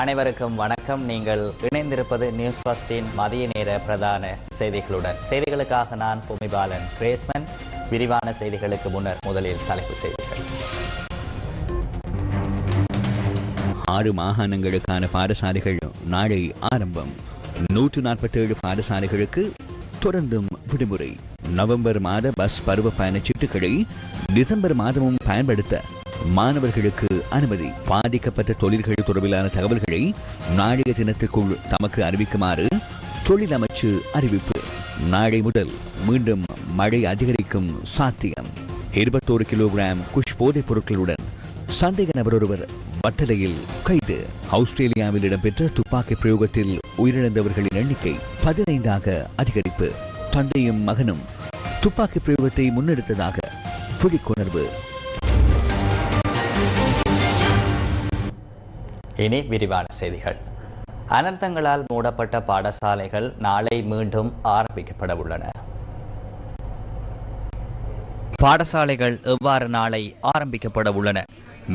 அனைவருக்கும் வணக்கம். நீங்கள் இணைந்திருப்பது நியூஸ் பஸ்டின் மதிய நேர பிரதான செய்திகளுடன். செய்திகளுக்காக நான் பூமிபாலன் கிரேஸ்மன். விரிவான செய்திகளுக்கு முன்னர் முதலில் தலைப்பு செய்திகள். ஆறு மாகாணங்களுக்கான பாடசாலைகள் நாளை ஆரம்பம். நூற்று நாற்பத்தேழு பாடசாலைகளுக்கு தொடர்ந்தும் விடுமுறை. நவம்பர் மாத பஸ் பருவ பயணச் சீட்டுகளை டிசம்பர் மாதமும் பயன்படுத்த மாணவர்களுக்கு அனுமதி. பாதிக்கப்பட்ட தொழில்கள் தொடர்பிலான தகவல்களை நாளைய தினத்துக்குள் தமக்கு அறிவிக்குமாறு தொழில் அமைச்சு அறிவிப்பு. நாளை முதல் மீண்டும் மழை அதிகரிக்கும் சாத்தியம். இருபத்தோரு கிலோகிராம் குஷ் போதைப் பொருட்களுடன் சந்தேக நபர் ஒருவர் வட்டலையில் கைது. ஆஸ்திரேலியாவில் இடம்பெற்ற துப்பாக்கி பிரயோகத்தில் உயிரிழந்தவர்களின் எண்ணிக்கை பதினைந்தாக அதிகரிப்பு. தந்தையும் மகனும் துப்பாக்கி பிரயோகத்தை முன்னெடுத்ததாக விழிப்புணர்வு இனி விரிவான செய்திகள். அனர்த்தங்களால் மூடப்பட்ட பாடசாலைகள் நாளை மீண்டும் ஆரம்பிக்கப்பட உள்ளன பாடசாலைகள் எவ்வாறு நாளை ஆரம்பிக்கப்பட உள்ளன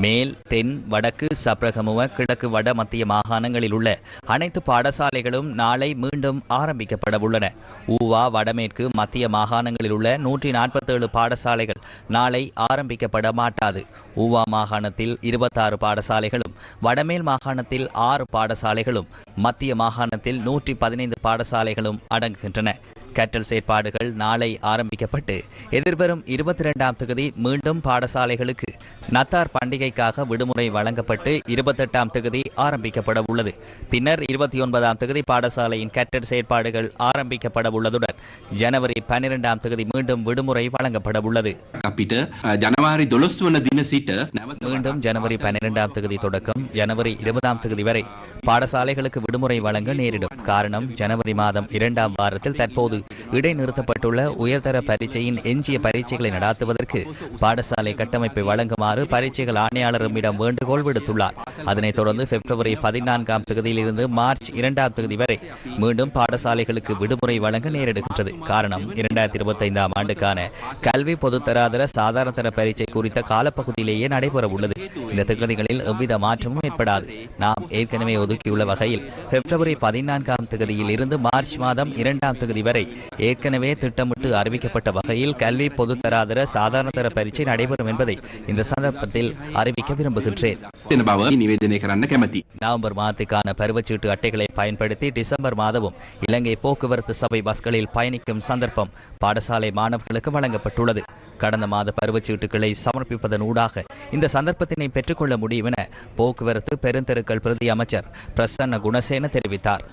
மேல் தென் வடக்கு சப்ரகமுவ கிழக்கு வட மத்திய மாகாணங்களில் உள்ள அனைத்து பாடசாலைகளும் நாளை மீண்டும் ஆரம்பிக்கப்பட உள்ளன. ஊவா வடமேற்கு மத்திய மாகாணங்களில் உள்ள நூற்றி நாற்பத்தேழு பாடசாலைகள் நாளை ஆரம்பிக்கப்பட மாட்டாது. ஊவா மாகாணத்தில் இருபத்தாறு பாடசாலைகளும் வடமேல் மாகாணத்தில் ஆறு பாடசாலைகளும் மத்திய மாகாணத்தில் நூற்றி பதினைந்து பாடசாலைகளும் அடங்குகின்றன. கற்றல் செயற்பாடுகள் நாளை ஆரம்பிக்கப்பட்டு எதிர்வரும் இருபத்தி இரண்டாம் தேதி மீண்டும் பாடசாலைகளுக்கு நத்தார் பண்டிகைக்காக விடுமுறை வழங்கப்பட்டு இருபத்தெட்டாம் தேதி ஆரம்பிக்கப்பட உள்ளது. பின்னர் இருபத்தி ஒன்பதாம் தேதி பாடசாலையின் கற்றல் செயற்பாடுகள் ஆரம்பிக்கப்பட உள்ளதுடன் ஜனவரி பன்னிரெண்டாம் தேதி மீண்டும் விடுமுறை வழங்கப்பட உள்ளது. மீண்டும் ஜனவரி பன்னிரெண்டாம் தேதி தொடக்கம் ஜனவரி இருபதாம் தேதி வரை பாடசாலைகளுக்கு விடுமுறை வழங்க நேரிடும். காரணம் ஜனவரி மாதம் இரண்டாம் வாரத்தில் தற்போது இடைநிறுத்தப்பட்டுள்ள உயர்தர பரீட்சையின் எஞ்சிய பரீட்சைகளை நடாத்துவதற்கு பாடசாலை கட்டமைப்பை வழங்குமாறு பரீட்சைகள் ஆணையாளரிடம் வேண்டுகோள் விடுத்துள்ளார். அதனைத் தொடர்ந்து பிப்ரவரி பதினான்காம் தேதியிலிருந்து மார்ச் இரண்டாம் தேதி வரை மீண்டும் பாடசாலைகளுக்கு விடுமுறை வழங்க நேரிடுகின்றது. காரணம் இரண்டாயிரத்தி இருபத்தைந்தாம் ஆண்டுக்கான கல்வி பொதுத்தராதர சாதாரணதர பரீட்சை குறித்த காலப்பகுதியிலேயே நடைபெற உள்ளது இந்த திகதிகளில் எவ்வித மாற்றமும் ஏற்படாது. நாம் ஏற்கனவே ஒதுக்கியுள்ள வகையில் பிப்ரவரி பதினான்காம் தேதியில் இருந்து மார்ச் மாதம் இரண்டாம் தேதி வரை ஏற்கனவே திட்டமிட்டு அறிவிக்கப்பட்ட வகையில் கல்வி பொதுத்தராதர சாதாரணதர பரீட்சை நடைபெறும் என்பதை இந்த சந்தர்ப்பத்தில் அறிவிக்க விரும்புகின்றேன். நவம்பர் மாதத்துக்கான பருவச்சீட்டு அட்டைகளை பயன்படுத்தி டிசம்பர் மாதமும் இலங்கை போக்குவரத்து சபை பஸ்களில் பயணிக்கும் சந்தர்ப்பம் பாடசாலை மாணவர்களுக்கு வழங்கப்பட்டுள்ளது. கடந்த மாத பருவச்சீட்டுகளை சமர்ப்பிப்பதன் ஊடாக இந்த சந்தர்ப்பத்தினை பெற்றுக்கொள்ள முடியும் என போக்குவரத்து பெருந்தெருக்கள் பிரதி அமைச்சர் பிரசன்ன குணசேன தெரிவித்தார்.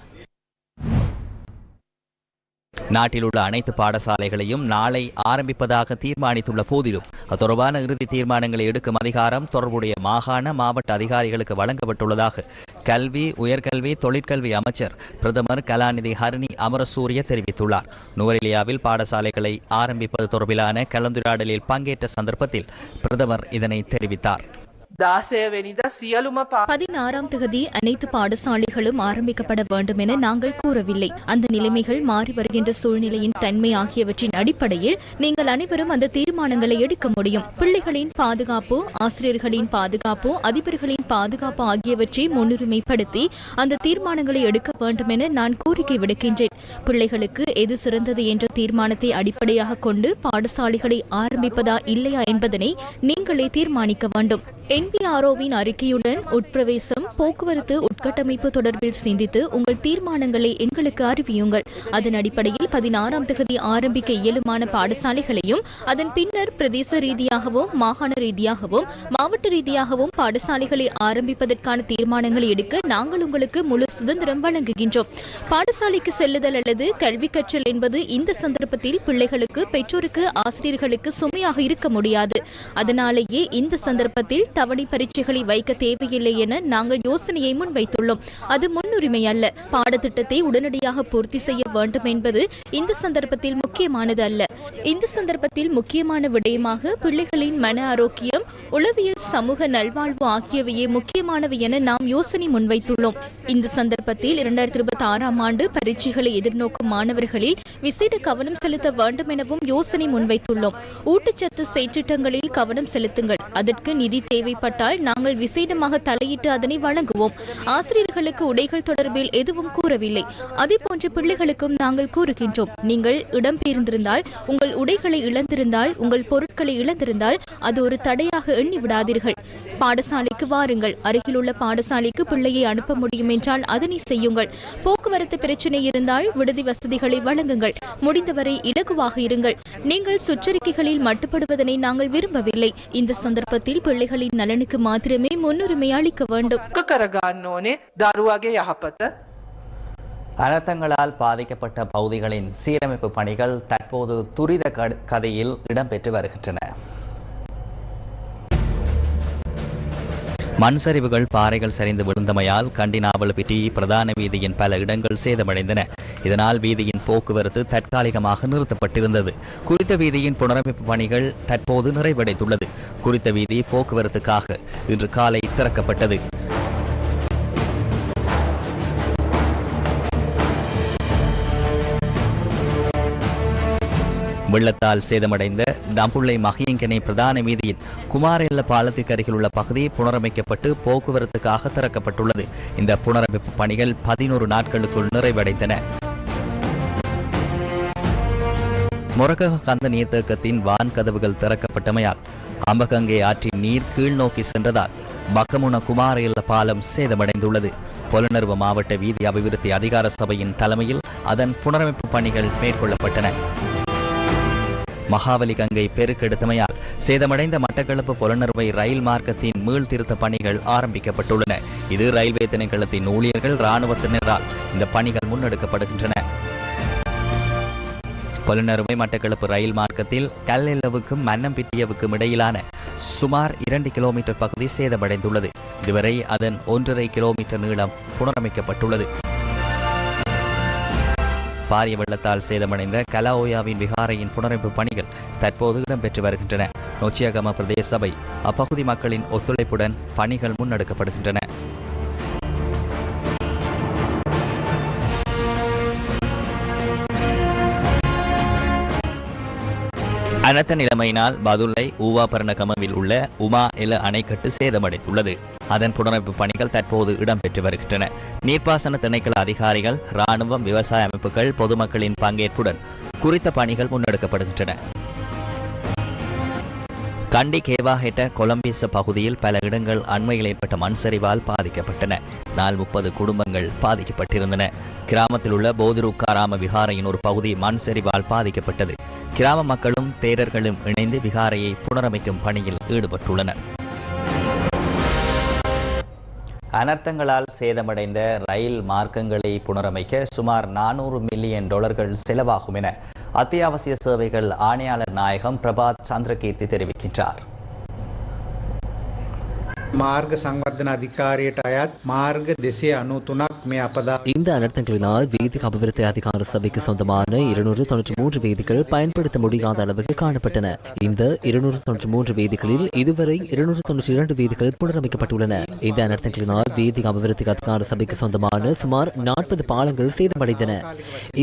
நாட்டில் உள்ள அனைத்து பாடசாலைகளையும் நாளை ஆரம்பிப்பதாக தீர்மானித்துள்ள போதிலும் தொடர்பான இறுதி தீர்மானங்களை எடுக்கும் அதிகாரம் தொடர்புடைய மாகாண மாவட்ட அதிகாரிகளுக்கு வழங்கப்பட்டுள்ளதாக கல்வி உயர்கல்வி தொழிற்கல்வி அமைச்சர் பிரதமர் கலாநிதி ஹரிணி அமரசூரிய தெரிவித்துள்ளார். நுவரெலியாவில் பாடசாலைகளை ஆரம்பிப்பது தொடர்பிலான கலந்துரையாடலில் பங்கேற்ற சந்தர்ப்பத்தில் பிரதமர் இதனை தெரிவித்தார். දාසයවෙනිද සියලුම පා பதினாறாம் தேதி அனைத்து பாடசாலைகளும் ஆரம்பிக்கப்பட வேண்டும் என நாங்கள் கூறவில்லை அந்த நிலைமைகள் மாறி வருகின்ற சூழ்நிலையின் தன்மை ஆகியவற்றின் அடிப்படையில் நீங்கள் அனைவரும் அந்த தீர்மானங்களை எடுக்க முடியும் பிள்ளைகளின் பாதுகாப்பு ஆசிரியர்களின் பாதுகாப்பு அதிபர்களின் பாதுகாப்பு ஆகியவற்றை முன்னுரிமைப்படுத்தி அந்த தீர்மானங்களை எடுக்க வேண்டும் என நான் கோரிக்கை விடுக்கின்றேன் பிள்ளைகளுக்கு எது சிறந்தது என்ற தீர்மானத்தை அடிப்படையாக கொண்டு பாடசாலைகளை ஆரம்பிப்பதா இல்லையா என்பதனை நீங்களே தீர்மானிக்க வேண்டும் என்பிஆர்ஓவின் அறிக்கையுடன் உட்பிரவேசம் போக்குவரத்து உட்கட்டமைப்பு தொடர்பில் சிந்தித்து உங்கள் தீர்மானங்களை எங்களுக்கு அறிவியுங்கள். அதன் அடிப்படையில் பதினாறாம் தகுதி ஆரம்பிக்க இயலுமான பாடசாலைகளையும் அதன் பின்னர் பிரதேச ரீதியாகவும் மாகாண ரீதியாகவும் மாவட்ட ரீதியாகவும் பாடசாலைகளை ஆரம்பிப்பதற்கான தீர்மானங்களை எடுக்க நாங்கள் உங்களுக்கு முழு சுதந்திரம் வழங்குகின்றோம். பாடசாலைக்கு செல்லுதல் அல்லது கல்வி கற்றல் என்பது இந்த சந்தர்ப்பத்தில் பிள்ளைகளுக்கு பெற்றோருக்கு ஆசிரியர்களுக்கு சுமையாக இருக்க முடியாது. அதனாலேயே இந்த சந்தர்ப்பத்தில் தவணை பரீட்சைகளை வைக்க தேவையில்லை என நாங்கள் யோசனையை முன்வைத்துள்ளோம். அது முன்னுரிமை அல்ல. பாடத்திட்டத்தை உடனடியாக பூர்த்தி செய்ய வேண்டும் என்பது இந்த சந்தர்ப்பத்தில் முக்கியமானது அல்ல. இந்த சந்தர்ப்பத்தில் முக்கியமான விடயமாக பிள்ளைகளின் மன ஆரோக்கியம் உளவியல் சமூக நல்வாழ்வு ஆகியவையே முக்கியமானவை என நாம் யோசனை முன்வைத்துள்ளோம். இந்த சந்தர்ப்பத்தில் இரண்டாயிரத்தி இருபத்தி ஆறாம் ஆண்டு பரீட்சைகளை எதிர்நோக்கும் மாணவர்களில் விசேட கவனம் செலுத்த வேண்டும் எனவும் யோசனை முன்வைத்துள்ளோம். ஊட்டச்சத்து செயற்றிட்டங்களில் கவனம் செலுத்துங்கள். அதற்கு நிதி தேவைப்பட்டால் நாங்கள் விசேடமாக தலையிட்டு அதனை வழங்குவோம். ஆசிரியர்களுக்கு உடைகள் தொடர்பில் எதுவும் கூறவில்லை. அதேபோன்று பிள்ளைகளுக்கும் நாங்கள் கூறுகின்றோம். நீங்கள் இடம்பெயர்ந்திருந்தால் உங்கள் உடைகளை இழந்திருந்தால் உங்கள் பொருட்களை இழந்திருந்தால் அது ஒரு தடையாக எண்ணி விடாதீர்கள். பாடசாலைக்கு வாருங்கள். அருகிலுள்ள பாடசாலைக்கு பிள்ளையை அனுப்ப முடியும் என்றால் அதனை செய்யுங்கள். போக்குவரத்து பிரச்சனை இருந்தால் விடுதி வசதிகளை வழங்குங்கள். முடிந்தவரை இலகுவாக இருங்கள். நீங்கள் சுற்றறிக்கைகளில் மட்டுப்படுவதனை நாங்கள் விரும்பவில்லை. இந்த சந்தர்ப்பத்தில் பிள்ளைகளின் மக்களின் நலனுக்கு மாத்திரமே முன்னுரிமை அளிக்க வேண்டும். அனர்த்தங்களால் பாதிக்கப்பட்ட பகுதிகளின் சீரமைப்பு பணிகள் தற்போது துரித கதையில் இடம்பெற்று வருகின்றன. மண் சரிவுகள் பாறைகள் சரிந்து விழுந்தமையால் கண்டினாவல்பிட்டி பிரதான வீதியின் பல இடங்கள் சேதமடைந்தன. இதனால் வீதியின் போக்குவரத்து தற்காலிகமாக நிறுத்தப்பட்டிருந்தது. குறித்த வீதியின் புனரமைப்பு பணிகள் தற்போது நிறைவடைந்துள்ளது. குறித்த வீதி போக்குவரத்துக்காக இன்று காலை திறக்கப்பட்டது. வெள்ளத்தால் சேதமடைந்த தம்புள்ளை மகியங்கனை பிரதான வீதியில் குமாரெல்ல பாலத்துக்கு அருகில் உள்ள பகுதி புனரமைக்கப்பட்டு போக்குவரத்துக்காக திறக்கப்பட்டுள்ளது. இந்த புனரமைப்பு பணிகள் பதினோரு நாட்களுக்குள் நிறைவடைந்தன. முரகக கந்த நீர்த்தேக்கத்தின் வான் கதவுகள் திறக்கப்பட்டமையால் அம்பகங்கை ஆற்றின் நீர் கீழ் நோக்கி சென்றதால் பக்கமுன குமாரையில்ல பாலம் சேதமடைந்துள்ளது. பொலனர்வ மாவட்ட வீதி அபிவிருத்தி அதிகார சபையின் தலைமையில் அதன் புனரமைப்பு பணிகள் மேற்கொள்ளப்பட்டன. மகாவலி கங்கை பெருக்கெடுத்தமையால் சேதமடைந்த மட்டக்களப்பு புலனறுவை ரயில் மார்க்கத்தின் மீள்திருத்த பணிகள் ஆரம்பிக்கப்பட்டுள்ளன. இது ரயில்வே திணைக்களத்தின் ஊழியர்கள் இராணுவத்தினரால் இந்த பணிகள் முன்னெடுக்கப்படுகின்றன. புலனறுவை மட்டக்களப்பு ரயில் மார்க்கத்தில் கல்லெல்லவுக்கும் மன்னம்பிட்டியவுக்கும் இடையிலான சுமார் இரண்டு கிலோமீட்டர் பகுதி சேதமடைந்துள்ளது. இதுவரை அதன் ஒன்றரை கிலோமீட்டர் நீளம் புனரமைக்கப்பட்டுள்ளது. பாரிய வெள்ளத்தால் சேதமடைந்த கலாஓயாவின் விகாரையின் புனரமைப்பு பணிகள் தற்போது இடம்பெற்று வருகின்றன. நொச்சியகம பிரதேச சபை அப்பகுதி மக்களின் ஒத்துழைப்புடன் பணிகள் முன்னெடுக்கப்படுகின்றன. அனர்த்த நிலைமையினால் பதுளை ஊவாபரணகமவில் உள்ள உமா எல அணைக்கட்டு சேதமடைந்துள்ளது. அதன் புனரமைப்பு பணிகள் தற்போது இடம்பெற்று வருகின்றன. நீர்ப்பாசன திணைக்கள அதிகாரிகள் ராணுவம் விவசாய அமைப்புகள் பொதுமக்களின் பங்கேற்புடன் குறித்த பணிகள் முன்னெடுக்கப்படுகின்றன. கண்டி கேவாஹெட்ட கொலம்பியச பகுதியில் பல இடங்கள் அண்மையில் ஏற்பட்ட மண் சரிவால் பாதிக்கப்பட்டன. நாள் முப்பது குடும்பங்கள் பாதிக்கப்பட்டிருந்தன. கிராமத்தில் உள்ள போதிருக்காராம விகாரையின் ஒரு பகுதி மண் சரிவால் பாதிக்கப்பட்டது. கிராம மக்களும் தேரர்களும் இணைந்து விகாரையை புனரமைக்கும் பணியில் ஈடுபட்டுள்ளனர். அனர்த்தங்களால் சேதமடைந்த ரயில் மார்க்கங்களை புனரமைக்க சுமார் நானூறு மில்லியன் டாலர்கள் செலவாகும் என அத்தியாவசிய சேவைகள் ஆணையாளர் நாயகம் பிரபாத் சந்திரகீர்த்தி தெரிவிக்கின்றார். මාර්ග සංවර්ධන අධිකාරයට අයත් මාර්ග දෙසේ අනු තුනක් මේ අපදා இந்த அனர்த்தங்களினால் வீதி அபிவிருத்தி அதிகார சபைக்கு சொந்தமான இருநூறு தொன்னூற்றி மூன்று வீதிகள் பயன்படுத்த முடியாத அளவுக்கு காணப்பட்டன இந்த இருநூறு தொன்னூற்றி மூன்று வீதிகளில் இதுவரை இருநூறு தொன்னூற்றி இரண்டு வீதிகள் புனரமைக்கப்பட்டுள்ளன இந்த அனர்த்தங்களினால் வீதி அபிவிருத்தி அதிகார சபைக்கு சொந்தமான சுமார் நாற்பது பாலங்கள் சேதமடைந்தன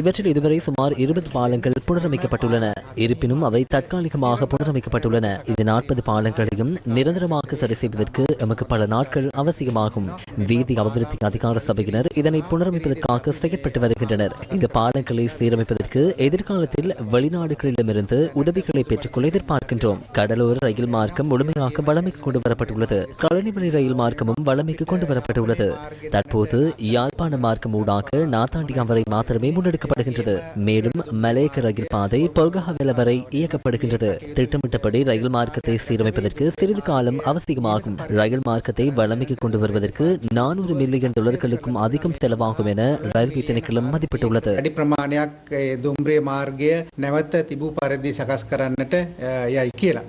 இவற்றில் இதுவரை சுமார் இருபது பாலங்கள் புனரமைக்கப்பட்டுள்ளன இருப்பினும் அவை தற்காலிகமாக புனரமைக்கப்பட்டுள்ளன இந்த நாற்பது பாலங்களையும் நிரந்தரமாக சரி செய்வதற்கு எமக்கு பல நாட்கள் அவசியமாகும். வீதி அபிவிருத்தி அதிகார சபையினர் இதனை புனரமைப்பதற்காக செயற்பட்டு வருகின்றனர். இந்த பாலங்களை சீரமைப்பதற்கு எதிர்காலத்தில் வெளிநாடுகளிடமிருந்து உதவிகளை பெற்றுக்கொள்ள எதிர்பார்க்கின்றோம். கடலோர ரயில் மார்க்கம் முழுமையாக வளமைக்கு கொண்டு வரப்பட்டுள்ளது கழனிமலை ரயில் மார்க்கமும் வளமைக்கு கொண்டு வரப்பட்டுள்ளது தற்போது யாழ்ப்பாண மார்க்கம் ஊடாக நாத்தாண்டியா வரை மாத்திரமே முன்னெடுக்கப்படுகின்றது. மேலும் மலேக ரயில் பாதை பொல்கஹவெல வரை இயக்கப்படுகின்றது. திட்டமிட்டபடி ரயில் மார்க்கத்தை சீரமைப்பதற்கு சிறிது காலம் அவசியமாகும். ரயில் மார்க்கத்தை வளமைக்கு கொண்டு வருவதற்கு நானூறு மில்லியன் டாலர்களுக்கும் அதிகம் செலவாகும் என ரயில்வே திணைக்களம் மதிப்பிட்டுள்ளது වැඩි ප්‍රමාණයක් ඒ දුම්රිය මාර්ගය නැවත තිබූ පරිදි සකස් කරන්නට අ, යයි කියලා.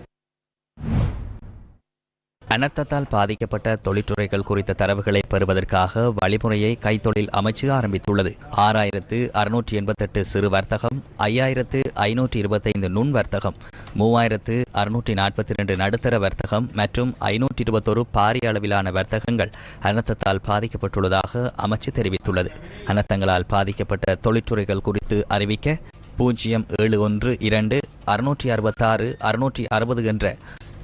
அனர்த்தத்தால் பாதிக்கப்பட்ட தொழிற்றுறைகள் குறித்த தரவுகளை பெறுவதற்காக வழிமுறையை கைத்தொழில் அமைச்சு ஆரம்பித்துள்ளது ஆறாயிரத்து அறுநூற்றி எண்பத்தெட்டு சிறு வர்த்தகம் ஐயாயிரத்து ஐநூற்றி இருபத்தைந்து நுண் வர்த்தகம் மூவாயிரத்து அறுநூற்றி நாற்பத்தி இரண்டு நடுத்தர வர்த்தகம் மற்றும் ஐநூற்றி இருபத்தொரு பாரிய அளவிலான வர்த்தகங்கள் அனர்த்தத்தால் பாதிக்கப்பட்டுள்ளதாக அமைச்சு தெரிவித்துள்ளது. அனர்த்தங்களால் பாதிக்கப்பட்ட தொழிற்துறைகள் குறித்து அறிவிக்க பூஜ்ஜியம் ஏழு ஒன்று இரண்டு அறுநூற்றி அறுபத்தாறு அறுநூற்றி அறுபது என்ற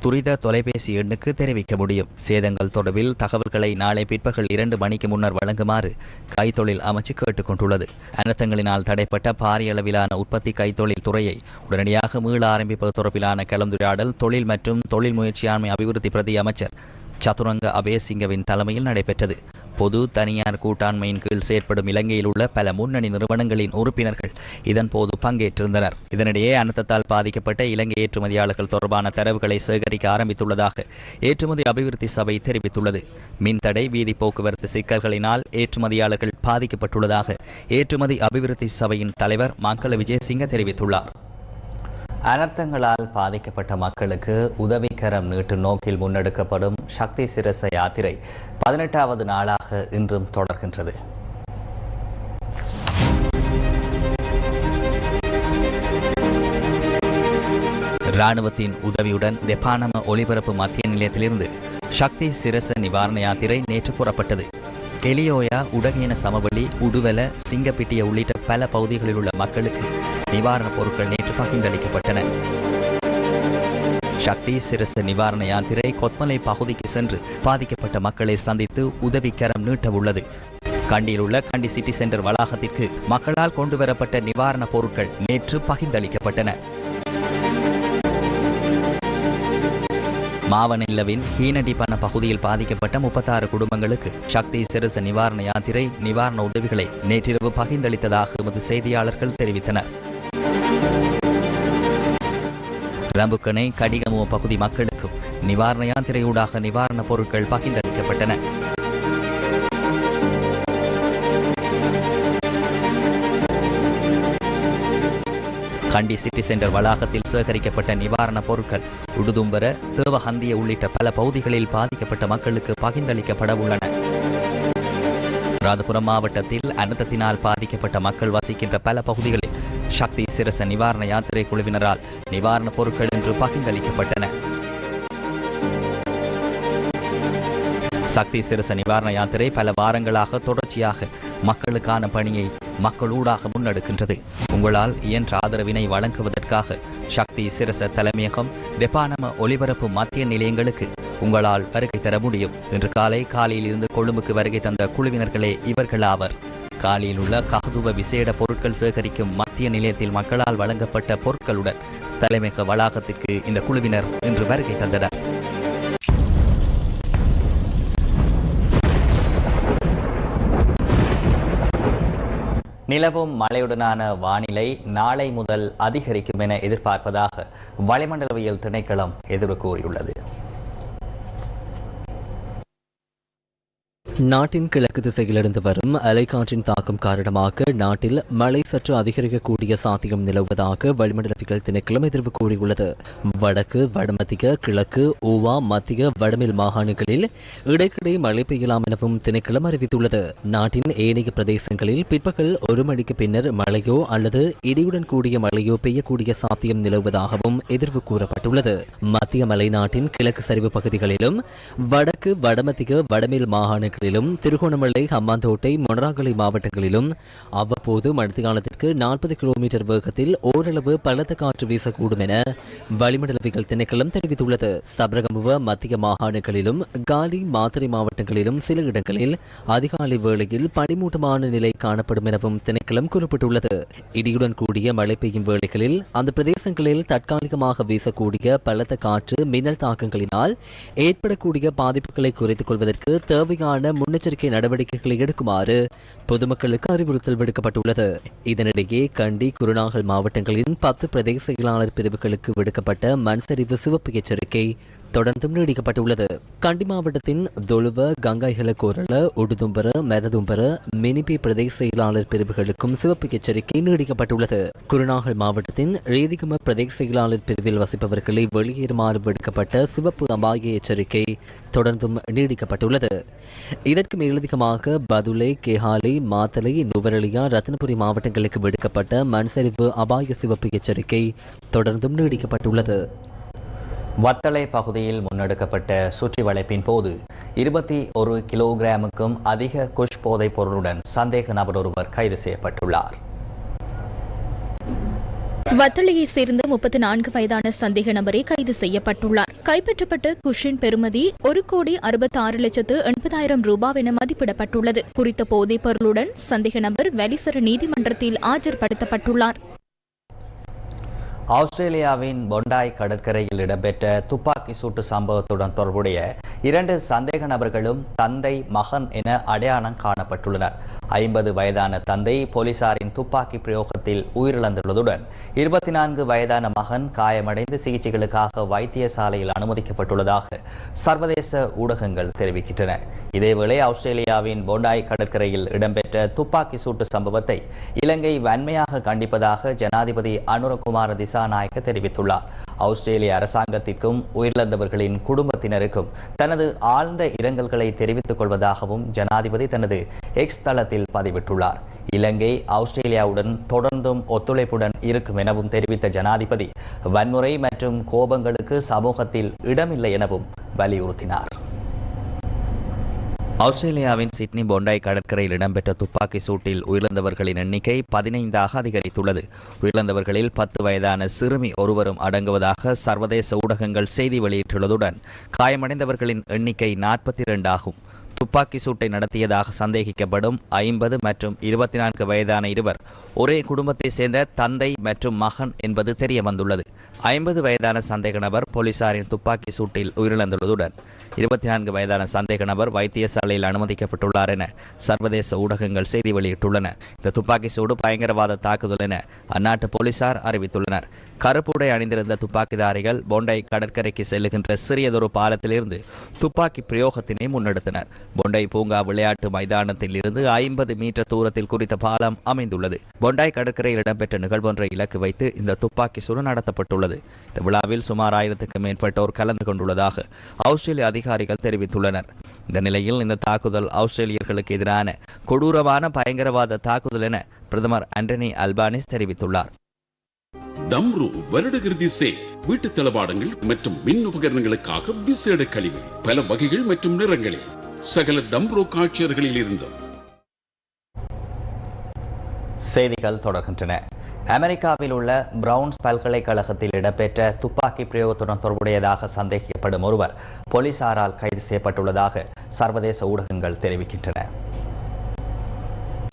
துரித தொலைபேசி எண்ணுக்கு தெரிவிக்க முடியும். சேதங்கள் தொடர்பில் தகவல்களை நாளை பிற்பகல் இரண்டு மணிக்கு முன்னர் வழங்குமாறு கைத்தொழில் அமைச்சு கேட்டுக்கொண்டுள்ளது அனர்த்தங்களினால் தடைப்பட்ட பாரிய அளவிலான உற்பத்தி கைத்தொழில் துறையை உடனடியாக மீள ஆரம்பிப்பது தொடர்பிலான கலந்துரையாடல் தொழில் மற்றும் தொழில் முயற்சியாண்மை அபிவிருத்தி பிரதி அமைச்சர் சதுரங்க அபேசிங்கவின் தலைமையில் நடைபெற்றது. பொது தனியார் கூட்டாண்மையின் கீழ் செயற்படும் இலங்கையில் உள்ள பல முன்னணி நிறுவனங்களின் உறுப்பினர்கள் இதன்போது பங்கேற்றிருந்தனர். இதனிடையே அனர்த்தத்தால் பாதிக்கப்பட்ட இலங்கை ஏற்றுமதியாளர்கள் தொடர்பான தரவுகளை சேகரிக்க ஆரம்பித்துள்ளதாக ஏற்றுமதி அபிவிருத்தி சபை தெரிவித்துள்ளது. மின்தடை வீதி போக்குவரத்து சிக்கல்களினால் ஏற்றுமதியாளர்கள் பாதிக்கப்பட்டுள்ளதாக ஏற்றுமதி அபிவிருத்தி சபையின் தலைவர் மங்கள விஜயசிங்க தெரிவித்துள்ளார். அனர்த்தங்களால் பாதிக்கப்பட்ட மக்களுக்கு உதவிக்கரம் நீட்டும் நோக்கில் முன்னெடுக்கப்படும் சக்தி சிரச யாத்திரை பதினெட்டாவது நாளாக இன்றும் தொடர்கின்றது. ராணுவத்தின் உதவியுடன் தெப்பானம ஒலிபரப்பு மத்திய நிலையத்திலிருந்து சக்தி சிரச நிவாரண யாத்திரை நேற்று புறப்பட்டது. எலியோயா உடகேன சமவெளி உடுவல சிங்கப்பிட்டிய உள்ளிட்ட பல பகுதிகளில் உள்ள மக்களுக்கு நிவாரணப் பொருட்கள் நேற்று பகிர்ந்தளிக்கப்பட்டன. சக்தி சிரச நிவாரண யாத்திரை கொத்மலை பகுதிக்கு சென்று பாதிக்கப்பட்ட மக்களை சந்தித்து உதவிக்கரம் நீட்ட உள்ளது. கண்டியில் உள்ள கண்டி சிட்டி சென்டர் வளாகத்திற்கு மக்களால் கொண்டுவரப்பட்ட நிவாரணப் பொருட்கள் நேற்று பகிர்ந்தளிக்கப்பட்டன. மாவனெல்லவின் ஹீனடிப்பன பகுதியில் பாதிக்கப்பட்ட முப்பத்தாறு குடும்பங்களுக்கு சக்தி சிறுச நிவாரண யாத்திரை நிவாரண உதவிகளை நேற்றிரவு பகிர்ந்தளித்ததாக எமது செய்தியாளர்கள் தெரிவித்தனர். ரம்புக்கணை கடிகமுவ பகுதி மக்களுக்கும் நிவாரண யாத்திரையூடாக நிவாரணப் பொருட்கள் பகிர்ந்தளிக்கப்பட்டன. கண்டி சிட்டி சென்டர் வளாகத்தில் சேகரிக்கப்பட்ட நிவாரணப் பொருட்கள் உடுதும்பர தேவஹந்திய உள்ளிட்ட பல பகுதிகளில் பாதிக்கப்பட்ட மக்களுக்கு பகிர்ந்தளிக்கப்பட உள்ளன. ராதபுரம் மாவட்டத்தில் அனர்த்தத்தினால் பாதிக்கப்பட்ட மக்கள் வசிக்கின்ற பல பகுதிகளில் சக்தி சிரச நிவாரண யாத்திரை குழுவினரால் நிவாரணப் பொருட்கள் இன்று பகிர்ந்தளிக்கப்பட்டன. சக்தி சிரச நிவாரண யாத்திரை பல வாரங்களாக தொடர்ச்சியாக மக்களுக்கான பணியை மக்களூடாக முன்னெடுக்கின்றது. உங்களால் இயன்ற ஆதரவினை வழங்குவதற்காக சக்தி சிரச தலைமையகம் வெப்பானம ஒலிபரப்பு மத்திய நிலையங்களுக்கு உங்களால் வருகை தர முடியும். இன்று காலை காலையில் இருந்து கொழும்புக்கு வருகை தந்த குழுவினர்களே இவர்கள் ஆவர். காலையில் உள்ள கஹதுவ விசேட பொருட்கள் சேகரிக்கும் மத்திய நிலையத்தில் மக்களால் வழங்கப்பட்ட பொருட்களுடன் தலைமையக வளாகத்திற்கு இந்த குழுவினர் இன்று வருகை தந்தனர். நிலவும் மழையுடனான வானிலை நாளை முதல் அதிகரிக்கும் என எதிர்பார்ப்பதாக வளிமண்டலவியல் திணைக்களம் எதிர்வு கூறியுள்ளது நாட்டின் கிழக்கு திசையிலிருந்து வரும் அலைக்காற்றின் தாக்கம் காரணமாக நாட்டில் மழை சற்று அதிகரிக்கக்கூடிய சாத்தியம் நிலவுவதாக வளிமண்டலவியல் திணைக்களம் எதிர்வு கூறியுள்ளது. வடக்கு வடமத்திய கிழக்கு ஊவா மத்திய வடமேல் மாகாணங்களில் இடைக்கிடை மழை பெய்யலாம் எனவும் திணைக்களம் அறிவித்துள்ளது. நாட்டின் ஏனைய பிரதேசங்களில் பிற்பகல் ஒரு மணிக்கு பின்னர் மழையோ அல்லது இடியுடன் கூடிய மழையோ பெய்யக்கூடிய சாத்தியம் நிலவுவதாகவும் எதிர்வு கூறப்பட்டுள்ளது. மத்திய மலைநாட்டின் கிழக்கு சரிவு பகுதிகளிலும் வடக்கு வடமத்திய வடமேல் மாகாணங்களிலும் திருகோணமலை ஹம்பாந்தோட்டை மொனராங்கலை மாவட்டங்களிலும் அவ்வப்போது மழைக்காலத்திற்கு நாற்பது கிலோமீட்டர் வேகத்தில் ஓரளவு பலத்த காற்று வீசக்கூடும் என வளிமண்டலவியல் திணைக்களம் தெரிவித்துள்ளது. சபரகமுவ மத்திய மாகாணங்களிலும் காலி மாத்திரை மாவட்டங்களிலும் சில இடங்களில் அதிகாலை வேளையில் பனிமூட்டமான நிலை காணப்படும் எனவும் திணைக்களம் குறிப்பிட்டுள்ளது. இடியுடன் கூடிய மழை பெய்யும் வேளைகளில் அந்த பிரதேசங்களில் தற்காலிகமாக வீசக்கூடிய பலத்த காற்று மின்னல் தாக்கங்களினால் ஏற்படக்கூடிய பாதிப்புகளை குறைத்துக் கொள்வதற்கு தேவையான முன்னெச்சரிக்கை நடவடிக்கைகளை எடுக்குமாறு பொதுமக்களுக்கு அறிவுறுத்தல் விடுக்கப்பட்டுள்ளது. இதனிடையே கண்டி குருநாகல் மாவட்டங்களின் பத்து பிரதேச செயலாளர் பிரிவுகளுக்கு விடுக்கப்பட்ட மண்சரிவு சிவப்பு எச்சரிக்கை தொடர்ந்தும் நீடிக்கப்பட்டுள்ளது. கண்டி மாவட்டத்தின் தொழுவ கங்காய்கள கோரள உடுதும்பர மெததும்பர மினிபி பிரதேச செயலாளர் பிரிவுகளுக்கும் சிவப்பு எச்சரிக்கை நீடிக்கப்பட்டுள்ளது. குருநாகல் மாவட்டத்தின் ரீதிகம பிரதேச செயலாளர் பிரிவில் வசிப்பவர்களை வெளியேறுமாறு விடுக்கப்பட்ட சிவப்பு அபாய எச்சரிக்கை தொடர்ந்தும் நீடிக்கப்பட்டுள்ளது. இதற்கு மேலதிகமாக பதுளை கேஹாலை மாத்தலை நுவரலியா ரத்னபுரி மாவட்டங்களுக்கு விடுக்கப்பட்ட மண்சரிவு அபாய சிவப்பு எச்சரிக்கை தொடர்ந்தும் நீடிக்கப்பட்டுள்ளது. வத்தளை பகுதியில் முன்னெடுக்கப்பட்ட சுற்றி வளைப்பின் போது இருபத்தி ஒரு கிலோகிராமுக்கும் அதிக குஷ் போதைப் பொருளுடன் சந்தேக நபர் ஒருவர் கைது செய்யப்பட்டுள்ளார். வத்தளையை சேர்ந்த முப்பத்தி நான்கு வயதான சந்தேக நபரை கைது செய்யப்பட்டுள்ளார். கைப்பற்றப்பட்ட குஷின் பெறுமதி ஒரு கோடி அறுபத்தி ஆறு லட்சத்து எண்பதாயிரம் ரூபாய் என மதிப்பிடப்பட்டுள்ளது. குறித்த போதைப் பொருளுடன் சந்தேக நபர் வலிசர நீதிமன்றத்தில் ஆஜர்படுத்தப்பட்டுள்ளார். ஆஸ்திரேலியாவின் பொண்டாய் கடற்கரையில் இடம்பெற்ற துப்பாக்கி சூட்டு சம்பவத்துடன் தொடர்புடைய இரண்டு சந்தேக நபர்களும் தந்தை மகன் என அடையாளம் காணப்பட்டுள்ளனர். ஐம்பது வயதான தந்தை போலீசாரின் துப்பாக்கி பிரயோகத்தில் உயிரிழந்துள்ளதுடன் இருபத்தி நான்கு வயதான மகன் காயமடைந்து சிகிச்சைகளுக்காக வைத்தியசாலையில் அனுமதிக்கப்பட்டுள்ளதாக சர்வதேச ஊடகங்கள் தெரிவிக்கின்றன. இதேவேளை ஆஸ்திரேலியாவின் பொண்டாய் கடற்கரையில் இடம்பெற்ற துப்பாக்கி சூட்டு சம்பவத்தை இலங்கை வன்மையாக கண்டிப்பதாக ஜனாதிபதி அனுரகுமார திசாநாயக்க தெரிவித்துள்ளார். ஆஸ்திரேலிய அரசாங்கத்திற்கும் உயிரிழந்தவர்களின் குடும்பத்தினருக்கும் தனது ஆழ்ந்த இரங்கல்களை தெரிவித்துக் கொள்வதாகவும் ஜனாதிபதி தனது எக்ஸ் தளத்தில் பதிவிட்டுள்ளார். இலங்கை ஆஸ்திரேலியாவுடன் தொடர்ந்தும் ஒத்துழைப்புடன் இருக்கும் எனவும் தெரிவித்த ஜனாதிபதி வன்முறை மற்றும் கோபங்களுக்கு சமூகத்தில் இடமில்லை எனவும் வலியுறுத்தினார். ஆஸ்திரேலியாவின் சிட்னி பொண்டாய் கடற்கரையில் இடம்பெற்ற துப்பாக்கி சூட்டில் உயிரிழந்தவர்களின் எண்ணிக்கை பதினைந்தாக அதிகரித்துள்ளது. உயிரிழந்தவர்களில் பத்து வயதான சிறுமி ஒருவரும் அடங்குவதாக சர்வதேச ஊடகங்கள் செய்தி வெளியிட்டுள்ளதுடன் காயமடைந்தவர்களின் எண்ணிக்கை நாற்பத்தி இரண்டு ஆகும் துப்பாக்கி சூட்டை நடத்தியதாக சந்தேகிக்கப்படும் ஐம்பது மற்றும் இருபத்தி நான்கு வயதான இருவர் ஒரே குடும்பத்தை சேர்ந்த தந்தை மற்றும் மகன் என்பது தெரிய வந்துள்ளது ஐம்பது வயதான சந்தேக நபர் போலீசாரின் துப்பாக்கி சூட்டில் உயிரிழந்துள்ளதுடன் இருபத்தி நான்கு வயதான சந்தேக நபர் வைத்தியசாலையில் அனுமதிக்கப்பட்டுள்ளார் என சர்வதேச ஊடகங்கள் செய்தி வெளியிட்டுள்ளன. இந்த துப்பாக்கி சூடு பயங்கரவாத தாக்குதல் என அந்நாட்டு போலீசார் அறிவித்துள்ளனர். கருப்புடை அணிந்திருந்த துப்பாக்கிதாரிகள் பொண்டை கடற்கரைக்கு செல்லுகின்ற சிறியதொரு பாலத்திலிருந்து துப்பாக்கி பிரயோகத்தினை முன்னெடுத்தனர். பொண்டை பூங்கா விளையாட்டு மைதானத்தில் இருந்து ஐம்பது மீட்டர் தூரத்தில் குறித்த பாலம் அமைந்துள்ளது. பொண்டாய் கடற்கரையில் இடம்பெற்ற நிகழ்வொன்றை இலக்கு வைத்து இந்த துப்பாக்கி சுடு நடத்தப்பட்டுள்ளது. இந்த விழாவில் சுமார் ஆயிரத்துக்கும் மேற்பட்டோர் கலந்து கொண்டுள்ளதாக ஆஸ்திரேலிய அதிகாரிகள் தெரிவித்துள்ளனர். இந்த நிலையில் இந்த தாக்குதல் ஆஸ்திரேலியர்களுக்கு எதிரான கொடூரமான பயங்கரவாத தாக்குதல் என பிரதமர் ஆண்டனி அல்பானிஸ் தெரிவித்துள்ளார். தம்ரு வருடகிருதி சே வீட்டு தளபாடங்கள் மற்றும் மின் உபகரணங்களுக்காக விசேட கழிவு பல வகைகள் மற்றும் நிறங்களில். சகல தம்ப்ரோ காட்சியர்களில் இருந்தும். செய்திகள் தொடர்கின்றன. அமெரிக்காவில் உள்ள பிரவுன்ஸ் பல்கலைக்கழகத்தில் இடம்பெற்ற துப்பாக்கி பிரயோகத்துடன் தொடர்புடையதாக சந்தேகிக்கப்படும் ஒருவர் போலீசாரால் கைது செய்யப்பட்டுள்ளதாக சர்வதேச ஊடகங்கள் தெரிவிக்கின்றன.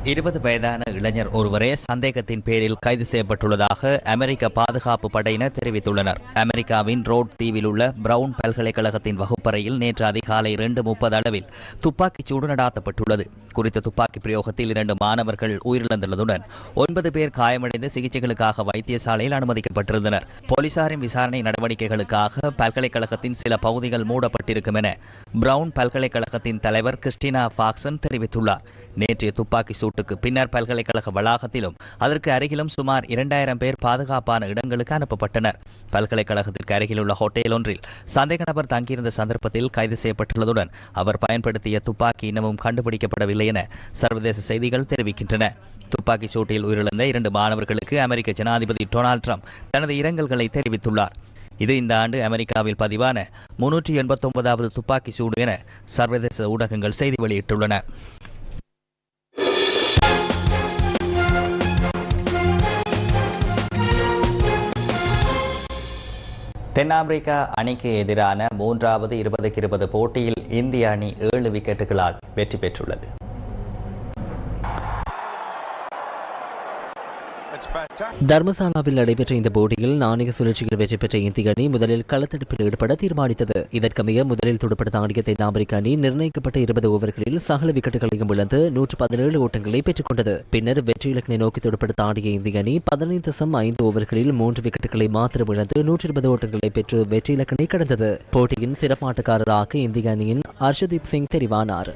இருபது வயதான இளைஞர் ஒருவரே சந்தேகத்தின் பேரில் கைது செய்யப்பட்டுள்ளதாக அமெரிக்க பாதுகாப்பு படையினர் தெரிவித்துள்ளனர். அமெரிக்காவின் ரோட் தீவில் உள்ள பிரவுன் பல்கலைக்கழகத்தின் வகுப்பறையில் நேற்று அதிகாலை இரண்டு முப்பது அளவில் துப்பாக்கிச் சூடு நடாத்தப்பட்டுள்ளது. குறித்த துப்பாக்கி பிரயோகத்தில் இரண்டு மாணவர்கள் உயிரிழந்துள்ளதுடன் ஒன்பது பேர் காயமடைந்து சிகிச்சைகளுக்காக வைத்தியசாலையில் அனுமதிக்கப்பட்டிருந்தனர். போலீசாரின் விசாரணை நடவடிக்கைகளுக்காக பல்கலைக்கழகத்தின் சில பகுதிகள் மூடப்பட்டிருக்கும் என பிரவுன் பல்கலைக்கழகத்தின் தலைவர் கிறிஸ்டினா ஃபாக்சன் தெரிவித்துள்ளார். நேற்றைய துப்பாக்கி சூடு சூட்டுக்கு பின்னர் பல்கலைக்கழக வளாகத்திலும் அதற்கு அருகிலும் சுமார் இரண்டாயிரம் பேர் பாதுகாப்பான இடங்களுக்கு அனுப்பப்பட்டனர். பல்கலைக்கழகத்திற்கு அருகிலுள்ள ஹோட்டல் ஒன்றில் சந்தேக நபர் தங்கியிருந்த சந்தர்ப்பத்தில் கைது செய்யப்பட்டுள்ளதுடன் அவர் பயன்படுத்திய துப்பாக்கி இன்னமும் கண்டுபிடிக்கப்படவில்லை என சர்வதேச செய்திகள் தெரிவிக்கின்றன. துப்பாக்கிச் சூட்டில் உயிரிழந்த இரண்டு மாணவர்களுக்கு அமெரிக்க ஜனாதிபதி டொனால்ட் ட்ரம்ப் தனது இரங்கல்களை தெரிவித்துள்ளார். இது இந்த ஆண்டு அமெரிக்காவில் பதிவான முன்னூற்றி எண்பத்தொன்பதாவது துப்பாக்கி சூடு என சர்வதேச ஊடகங்கள் செய்தி வெளியிட்டுள்ளன. தென்னாப்பிரிக்கா அணிக்கு எதிரான மூன்றாவது இருபதுக்கு இருபது போட்டியில் இந்திய அணி ஏழு விக்கெட்டுகளால் வெற்றி பெற்றுள்ளது. தர்மசாலாவில் நடைபெற்ற இந்த போட்டியில் நாணய சுழற்சியில் வெற்றி பெற்ற இந்திய அணி முதலில் களத்தடுப்பில் ஈடுபட தீர்மானித்தது. இதற்கமைய முதலில் துடுப்படுத்த ஆடிய தென்னாப்பிரிக்க அணி நிர்ணயிக்கப்பட்ட இருபது ஓவர்களில் சகல விக்கெட்டுகளையும் இழந்து நூற்று பதினேழு ஓட்டங்களை பெற்றுக் கொண்டது பின்னர் வெற்றி இலக்கினை நோக்கி துடுப்படுத்த ஆடிய இந்திய அணி பதினைந்து தசம் ஐந்து ஓவர்களில் மூன்று விக்கெட்டுகளை மாத்திரம் இழந்து நூற்றி இருபது ஓட்டங்களை பெற்று வெற்றி இலக்கினை கடந்தது. போட்டியின் சிறப்பாட்டக்காரராக இந்திய அணியின் ஹர்ஷதீப் சிங் தெரிவானார்.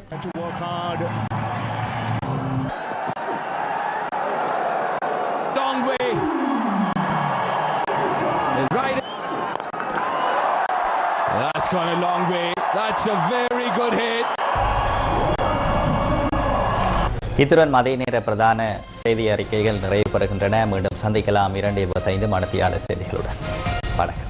இத்துடன் மதிய நேர பிரதான செய்தி அறிக்கைகள் நிறைவு பெறுகின்றன மீண்டும் சந்திக்கலாம் இரண்டு இருபத்தைந்து மணத்தியாளர் செய்திகளுடன். வணக்கம்.